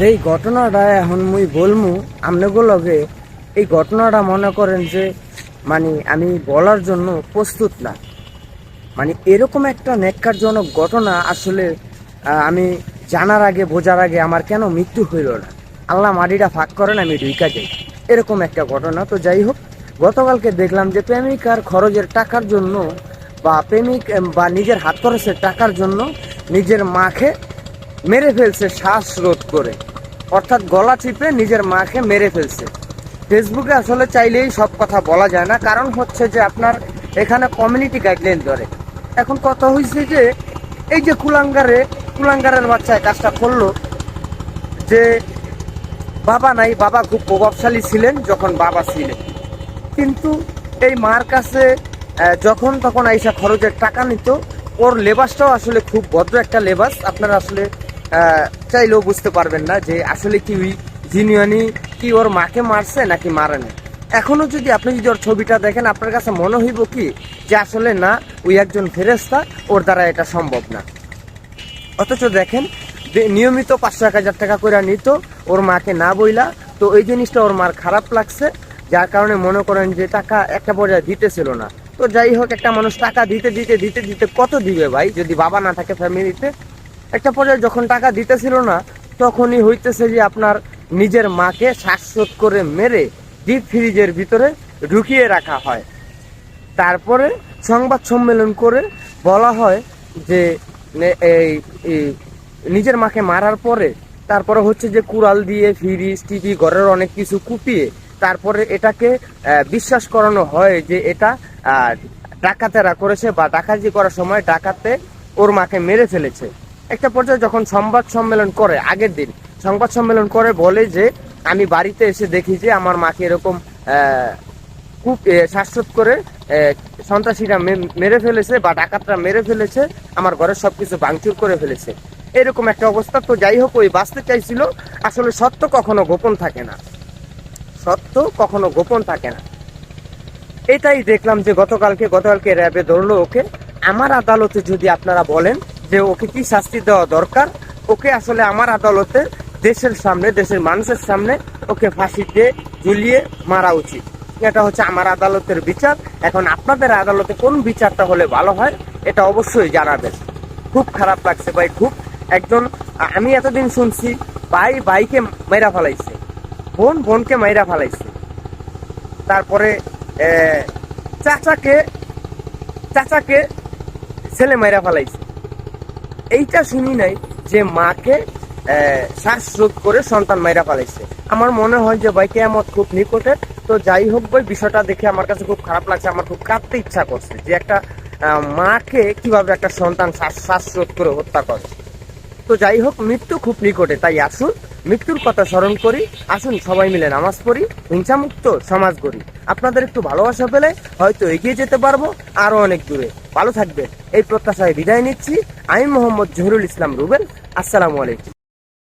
যেই ঘটনাটা এখন মুই বলমু আপনাগুলোকে এই ঘটনাটা মনে করেন যে মানে আমি বলার জন্য প্রস্তুত না। মানে এরকম একটা নেককারজনক ঘটনা আসলে আমি জানার আগে, বোঝার আগে আমার কেন মৃত্যু হইল না? আল্লাহ মাটিটা ফাঁক করেন, আমি ঢুইকা যাই। এরকম একটা ঘটনা। তো যাই হোক, গতকালকে দেখলাম যে প্রেমিকার খরচের টাকার জন্য বা প্রেমিক বা নিজের হাত খরচের টাকার জন্য নিজের মাকে মেরে ফেলছে শ্বাসরোধ করে। অর্থাৎ গলা চিপে নিজের মাকে মেরে ফেলছে। ফেসবুকে আসলে চাইলেই সব কথা বলা যায় না, কারণ হচ্ছে যে আপনার এখানে কমিউনিটি গাইডলাইন ধরে। এখন কথা হয়েছে যে, এই যে কুলাঙ্গারে, কুলাঙ্গারের বাচ্চায় কাজটা করল, যে বাবা নাই, বাবা খুব প্রভাবশালী ছিলেন যখন বাবা ছিলেন। কিন্তু এই মার কাছে যখন তখন আইসা খরচের টাকা নিত, ওর লেবাসটাও আসলে খুব ভদ্র একটা লেবাস আপনারা আসলে চাইলেও বুঝতে পারবেন না যে আসলে কি ওই জিনিয়নি কি ওর মাকে মারছে নাকি মারে না এখনও যদি আপনি যদি ওর ছবিটা দেখেন, আপনার কাছে মনে হইব কি যে আসলে না, ওই একজন ফেরেস্তা ওর দ্বারা এটা সম্ভব না। অথচ দেখেন নিয়মিত পাঁচশো এক হাজার টাকা করে নিত, ওর মাকে না বইলা, তো এই জিনিসটা ওর মার খারাপ লাগছে, যার কারণে মনে করেন যে টাকা একটা পর্যায়ে দিতেছিল না। তো যাই হোক, একটা মানুষ টাকা দিতে দিতে দিতে দিতে কত দিবে ভাই? যদি বাবা না থাকে ফ্যামিলিতে একটা পর্যায়ে যখন টাকা দিতেছিল না, তখনই হইতেছে যে আপনার নিজের মাকে শ্বাসরোধ করে মেরে ডিপ ফ্রিজের ভিতরে ঢুকিয়ে রাখা হয়। তারপরে সংবাদ সম্মেলন করে বলা হয় যে এই নিজের মাকে মারার পরে তারপরে হচ্ছে যে কুড়াল দিয়ে ফ্রিজ, টিভি, ঘরের অনেক কিছু কুপিয়ে তারপরে এটাকে বিশ্বাস করানো হয় যে এটা ডাকাতেরা করেছে বা ডাকাতি করার সময় ডাকাতে ওর মাকে মেরে ফেলেছে। একটা পর্যায়ে যখন সংবাদ সম্মেলন করে, আগের দিন, সংবাদ সম্মেলন করে বলে যে, আমি বাড়িতে এসে দেখি যে আমার মাকে এরকম খুব শ্বাসরোধ করে সন্ত্রাসীরা মেরে ফেলেছে বা ডাকাতরা মেরে ফেলেছে, আমার ঘরের সবকিছু ভাঙচুর করে ফেলেছে। এরকম একটা অবস্থা। তো যাই হোক, ওই বাঁচতে চাইছিল। আসলে সত্য কখনো গোপন থাকে না। সত্য কখনো গোপন থাকে না। এটাই দেখলাম যে গতকালকে গতকালকে র্যাবে ধরলো ওকে। আমার আদালতে যদি আপনারা বলেন যে ওকে কি শাস্তি দেওয়া দরকার? ওকে আসলে আমার আদালতে দেশের সামনে, দেশের মানুষের সামনে ওকে ফাঁসি দিয়ে ঝুলিয়ে মারা উচিত। এটা হচ্ছে আমার আদালতের বিচার। এখন আপনাদের আদালতে কোন বিচারটা হলে ভালো হয়, এটা অবশ্যই জানাবেন। খুব খারাপ লাগছে ভাই, খুব। একজন, আমি এতদিন শুনছি, ভাই ভাইকে মাইরা ফেলাইছে। বোন বোনকে মাইরা ফেলাইছে। তারপরে চাচাকে চাচাকে ছেলে মাইরা ফেলাইছে। এইটা শুনি নাই যে মাকে শ্বাসরোধ করে সন্তান মাইরা পালাইছে। আমার মনে হয় যে ভাই কেমত খুব নিকটে। তো যাই হোক ভাই, বিষয়টা দেখে আমার কাছে খুব খারাপ লাগছে, আমার খুব কাঁদতে ইচ্ছা করছে যে একটা মাকে কীভাবে একটা সন্তান শ্বাস- শ্বাসরোধ করে হত্যা করে। তো যাই হোক, মৃত্যু খুব নিকটে। তাই আসুন, মৃত্যুর কথা স্মরণ করি। আসুন, সবাই মিলে নামাজ পড়ি। হিংসামুক্ত সমাজ গড়ি। আপনাদের একটু ভালোবাসা পেলে হয়তো এগিয়ে যেতে পারব আরও অনেক দূরে। ভালো থাকবে এই প্রত্যাশায় বিদায় নিচ্ছি। আমি মোহাম্মদ জহিরুল ইসলাম রুবেল। আসসালামু আলাইকুম।